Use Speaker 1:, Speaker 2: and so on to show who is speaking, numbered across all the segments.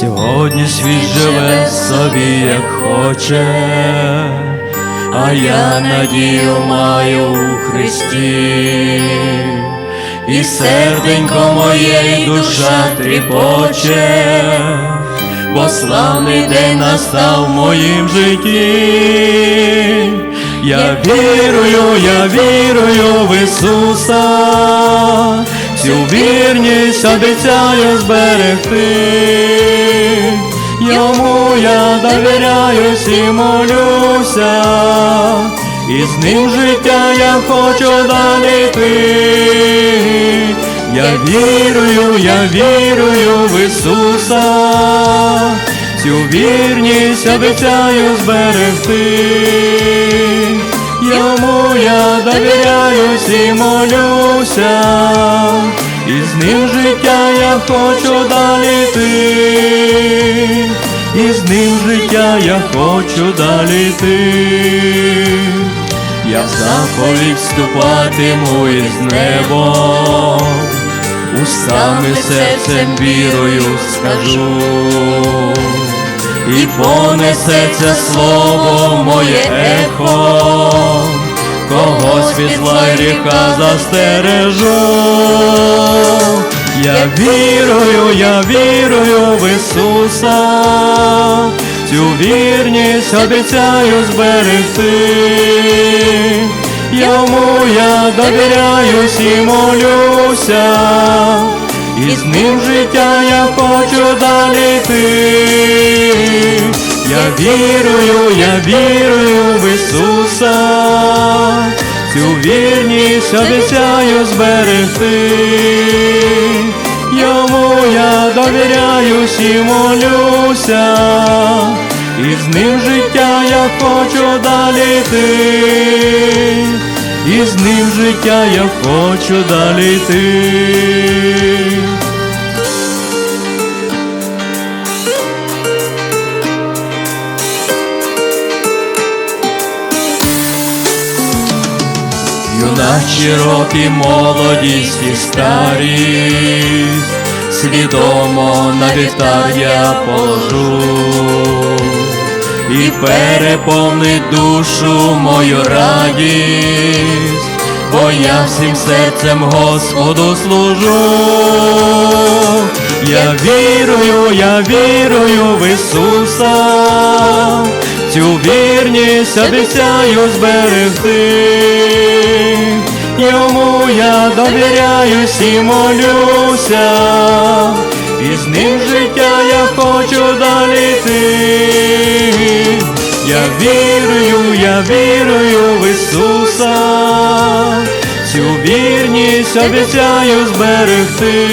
Speaker 1: Сьогодні світ живе собі, як хоче, а я надію маю у Христі, і серденько моє, і душа тріпоче, бо славний день настав в моїм житті. Я вірую, я вірую в Ісуса, цю вірність обіцяю зберегти. Йому я довіряюсь і молюся, і з ним життя я хочу далі йти. Я вірую, я вірую в Ісуса, цю вірність обіцяю зберегти. Йому я довіряюсь і молюся, і з ним життя я хочу далі йти, і з ним життя я хочу далі йти. Я заповідь вступатиму із небом, устами серцем вірою скажу, і понесеться слово моє ехо, когось від зла гріха застережу. Я вірую, я вірую в Ісуса, цю вірність обіцяю зберегти. Йому я довіряюсь і молюся, і з ним життя я хочу далі йти. Я вірую, я вірую в Ісуса, цю вірність обіцяю зберегти. Йому я довіряюсь і молюся, і з ним життя я хочу далі йти, і з ним життя я хочу далі йти. Юначі роки, молодість і старість, свідомо на вівтар я положу, і переповнить душу мою радість, бо я всім серцем Господу служу. Я вірую, я вірую в Ісуса, цю вірність обіцяю зберегти. Йому я довіряюсь і молюся, і з ним життя я хочу Я вірую, я вірую в Ісуса, цю вірність обіцяю зберегти.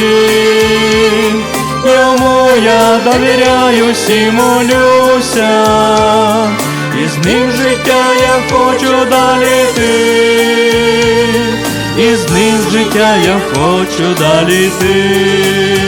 Speaker 1: Йому я довіряюсь і молюся, і з ним життя я хочу далі йти, і з ним життя я хочу далі йти.